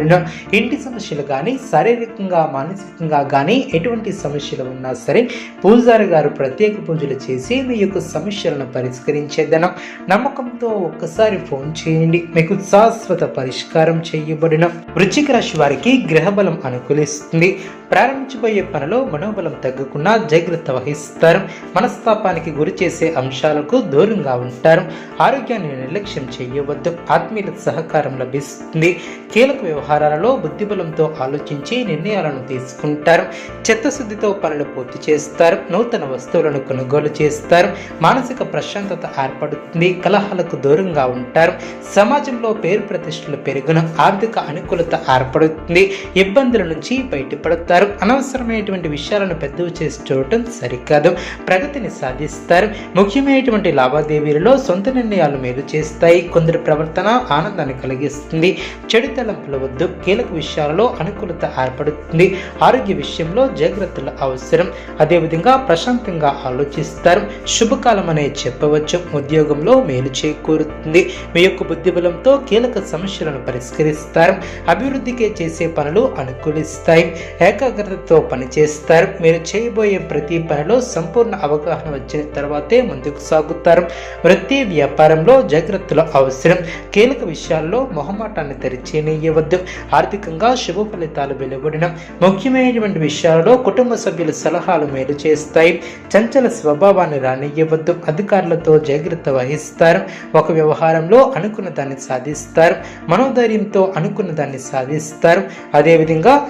చేయబడిన ఇంటి సమస్యలు కానీ శారీరకంగా మానసికంగా కానీ ఎటువంటి సమస్యలు ఉన్నా సరే పూజారి గారు ప్రత్యేక పూజలు చేసి మీ యొక్క సమస్యలను పరిష్కరించేదనం నమ్మకంతో ఒక్కసారి ఫోన్ చేయండి. మీకు శాశ్వత పరిష్కారం చేయబడిన వృచ్చిక రాశి వారికి గ్రహబలం అనుకూలిస్తుంది. ప్రారంభించబోయే పనిలో మనోబలం తగ్గకుండా జాగ్రత్త వహిస్తారు. మనస్తాపానికి గురి చేసే అంశాలకు దూరంగా ఉంటారు. ఆరోగ్యాన్ని నిర్లక్ష్యం చేయవద్దు. ఆత్మీయుల సహకారం లభిస్తుంది. కీలక వ్యవహారాలలో బుద్ధిబలంతో ఆలోచించి నిర్ణయాలను తీసుకుంటారు. చిత్తశుద్ధితో పనులు పూర్తి చేస్తారు. నూతన వస్తువులను కొనుగోలు చేస్తారు. మానసిక ప్రశాంతత ఏర్పడుతుంది. కలహాలకు దూరంగా ఉంటారు. సమాజంలో పేరు ప్రతిష్టలు పెరుగును ఆర్థిక అనుకూలత ఏర్పడుతుంది. ఇబ్బందుల నుంచి బయటపడతారు. అనవసరమైనటువంటి విషయాలను పెద్దవి చేసి చూడటం సరికాదు. ప్రగతిని సాధిస్తారు. ముఖ్యమైనటువంటి లావాదేవీలలో సొంత నిర్ణయాలు మేలు చేస్తాయి. కొందరి ప్రవర్తన ఆనందాన్ని కలిగిస్తుంది. చెడు తలంపుల వద్దు. కీలక విషయాలలో అనుకూలత ఏర్పడుతుంది. ఆరోగ్య విషయంలో జాగ్రత్తలు అవసరం. అదేవిధంగా ప్రశాంతంగా ఆలోచిస్తారు. శుభకాలం అనే చెప్పవచ్చు. ఉద్యోగంలో మేలు చేకూరుతుంది. మీ యొక్క బుద్ధిబలంతో కీలక సమస్యలను పరిష్కరిస్తారు. అభివృద్ధికి చేసే పనులు అనుకూలిస్తాయి. ఏక ఏకాగ్రతతో పనిచేస్తారు. మీరు చేయబోయే ప్రతి పనిలో సంపూర్ణ అవగాహన వచ్చిన తర్వాతే ముందుకు సాగుతారు. వృత్తి వ్యాపారంలో జాగ్రత్తలు అవసరం. కీలక విషయాల్లో మొహమాటాన్ని తెరిచేయవద్దు ఆర్థికంగా శుభ ఫలితాలు వెలువడిన ముఖ్యమైనటువంటి విషయాలలో కుటుంబ సభ్యుల సలహాలు మేలు చేస్తాయి. చంచల స్వభావాన్ని రానియవద్దు. అధికారులతో జాగ్రత్త వహిస్తారు. ఒక వ్యవహారంలో అనుకున్న దాన్ని సాధిస్తారు. మనోధైర్యంతో అనుకున్న దాన్ని సాధిస్తారు. అదేవిధంగా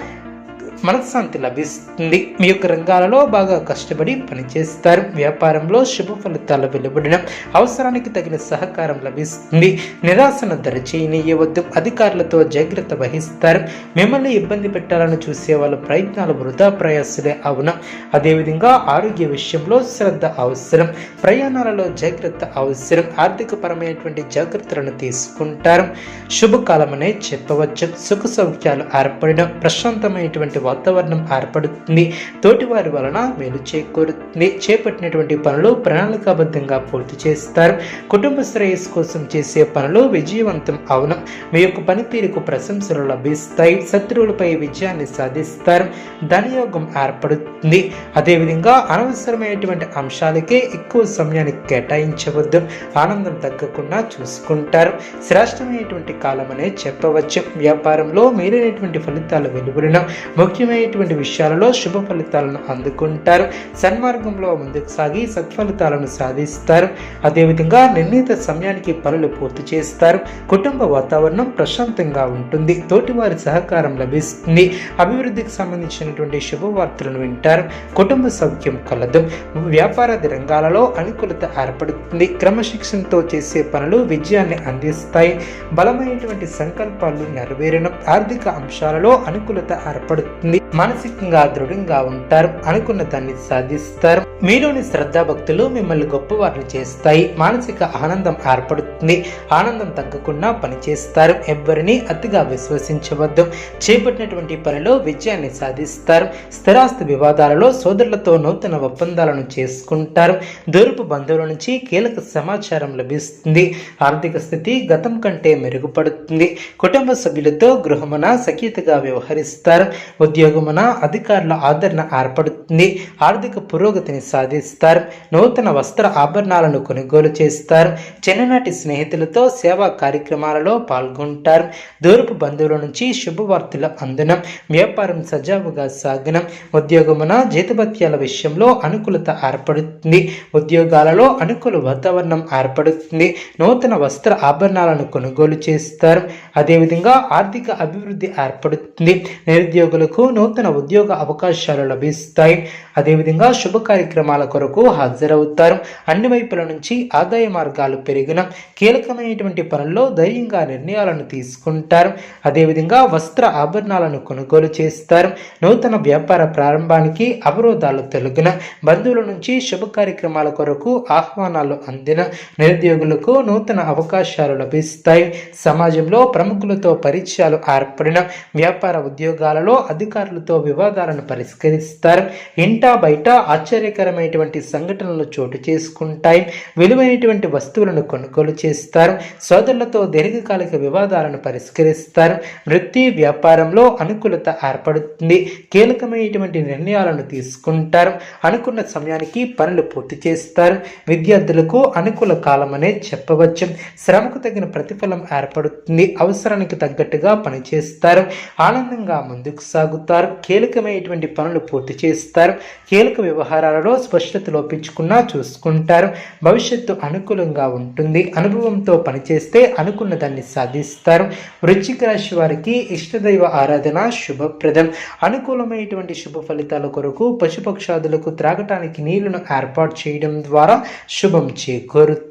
మనశ్శాంతి లభిస్తుంది. మీ యొక్క రంగాలలో బాగా కష్టపడి పనిచేస్తారు. వ్యాపారంలో శుభ ఫలితాలు వెలువడిన అవసరానికి తగిన సహకారం లభిస్తుంది. నిరాశను దరచేయనీయవద్దు. అధికారులతో జాగ్రత్త వహిస్తారు. మిమ్మల్ని ఇబ్బంది పెట్టాలని చూసే వాళ్ళ ప్రయత్నాలు వృధా ప్రయాసలే అవును? అదేవిధంగా ఆరోగ్య విషయంలో శ్రద్ధ అవసరం. ప్రయాణాలలో జాగ్రత్త అవసరం. ఆర్థిక పరమైనటువంటి జాగ్రత్తలను తీసుకుంటారు. శుభకాలమనే చెప్పవచ్చు. సుఖ సౌఖ్యాలు ఏర్పడడం ప్రశాంతమైనటువంటి వాతావరణం ఏర్పడుతుంది. తోటివారి వలన మేలు చేకూరుతుంది. చేపట్టినటువంటి పనులు ప్రణాళికాబద్ధంగా పూర్తి చేస్తారు. కుటుంబ శ్రేయస్సు కోసం చేసే పనులు విజయవంతం అవును. మీ యొక్క పనితీరుకు ప్రశంసలు లభిస్తాయి. శత్రువులపై విజయాన్ని సాధిస్తారు. ధనయోగం ఏర్పడుతుంది. అదేవిధంగా అనవసరమైనటువంటి అంశాలకే ఎక్కువ సమయాన్ని కేటాయించవద్దు. ఆనందం తగ్గకుండా చూసుకుంటారు. శ్రేష్టమైనటువంటి కాలం అనే చెప్పవచ్చు. వ్యాపారంలో మీరైనటువంటి ఫలితాలు వెలువడిన ముఖ్యమైనటువంటి విషయాలలో శుభ ఫలితాలను అందుకుంటారు. సన్మార్గంలో ముందుకు సాగి సత్ఫలితాలను సాధిస్తారు. అదేవిధంగా నిర్ణీత సమయానికి పనులు పూర్తి చేస్తారు. కుటుంబ వాతావరణం ప్రశాంతంగా ఉంటుంది. తోటివారి సహకారం లభిస్తుంది. అభివృద్ధికి సంబంధించినటువంటి శుభవార్తలను వింటారు. కుటుంబ సౌఖ్యం కలదు. వ్యాపారాది రంగాలలో అనుకూలత ఏర్పడుతుంది. క్రమశిక్షణతో చేసే పనులు విజయాన్ని అందిస్తాయి. బలమైనటువంటి సంకల్పాలు నెరవేరడం ఆర్థిక అంశాలలో అనుకూలత ఏర్పడుతుంది. మానసికంగా దృఢంగా ఉంటారు. అనుకున్న దాన్ని సాధిస్తారు. మీలోని శ్రద్ధాభక్తులు మిమ్మల్ని గొప్పవారిని చేస్తాయి. మానసిక ఆనందం ఏర్పడుతుంది. ఆనందం తగ్గకుండా పనిచేస్తారు. ఎవ్వరిని అతిగా విశ్వసించవద్దు. చేపట్టినటువంటి పనిలో విజయాన్ని సాధిస్తారు. స్థిరాస్తి వివాదాలలో సోదరులతో నూతన ఒప్పందాలను చేసుకుంటారు. దూరపు బంధువుల నుంచి కీలక సమాచారం లభిస్తుంది. ఆర్థిక స్థితి గతం కంటే మెరుగుపడుతుంది. కుటుంబ సభ్యులతో గృహమున సఖ్యతగా వ్యవహరిస్తారు. ఉద్యోగమున అధికారుల ఆదరణ ఏర్పడుతుంది. ఆర్థిక పురోగతిని సాధిస్తారు. నూతన వస్త్ర ఆభరణాలను కొనుగోలు చేస్తారు. చిన్ననాటి స్నేహితులతో సేవా కార్యక్రమాలలో పాల్గొంటారు. దూరపు బంధువుల నుంచి శుభవార్తల అందనం వ్యాపారం సజావుగా సాగనం ఉద్యోగమున జీతభత్యాల విషయంలో అనుకూలత ఏర్పడుతుంది. ఉద్యోగాలలో అనుకూల వాతావరణం ఏర్పడుతుంది. నూతన వస్త్ర ఆభరణాలను కొనుగోలు చేస్తారు. అదేవిధంగా ఆర్థిక అభివృద్ధి ఏర్పడుతుంది. నిరుద్యోగులకు నూతన ఉద్యోగ అవకాశాలు లభిస్తాయి. అదేవిధంగా శుభ కార్యక్రమాల కొరకు హాజరవుతారు. అన్ని వైపుల నుంచి ఆదాయ మార్గాలు పెరిగిన కీలకమైనటువంటి పనుల్లో ధైర్యంగా నిర్ణయాలను తీసుకుంటారు. అదేవిధంగా వస్త్ర ఆభరణాలను కొనుగోలు చేస్తారు. నూతన వ్యాపార ప్రారంభానికి అవరోధాలు తొలగిన బంధువుల నుంచి శుభ కార్యక్రమాల కొరకు ఆహ్వానాలు అందిన నిరుద్యోగులకు నూతన అవకాశాలు లభిస్తాయి. సమాజంలో ప్రముఖులతో పరిచయాలు ఏర్పడిన వ్యాపార ఉద్యోగాలలో అధిక అధికారులతో వివాదాలను పరిష్కరిస్తారు. ఇంటా బయట ఆశ్చర్యకరమైనటువంటి సంఘటనలు చోటు చేసుకుంటాయి. విలువైనటువంటి వస్తువులను కొనుగోలు చేస్తారు. సోదరులతో దీర్ఘకాలిక వివాదాలను పరిష్కరిస్తారు. వృత్తి వ్యాపారంలో అనుకూలత ఏర్పడుతుంది. కీలకమైనటువంటి నిర్ణయాలను తీసుకుంటారు. అనుకున్న సమయానికి పనులు పూర్తి చేస్తారు. విద్యార్థులకు అనుకూల కాలం అనే చెప్పవచ్చు. శ్రమకు తగిన ప్రతిఫలం ఏర్పడుతుంది. అవసరానికి తగ్గట్టుగా పనిచేస్తారు. ఆనందంగా ముందుకు సాగుతారు కీలకమైనటువంటి పనులు పూర్తి చేస్తారు కీలక వ్యవహారాలలో స్పష్టత లోపించుకున్నా చూసుకుంటారు భవిష్యత్తు అనుకూలంగా ఉంటుంది అనుభవంతో పనిచేస్తే అనుకున్న దాన్ని సాధిస్తారు. వృశ్చిక రాశి వారికి ఇష్టదైవ ఆరాధన శుభప్రదం. అనుకూలమైనటువంటి శుభ ఫలితాల కొరకు పశుపక్షాదులకు త్రాగటానికి నీళ్ళను ఏర్పాటు చేయడం ద్వారా శుభం చేకూరుతుంది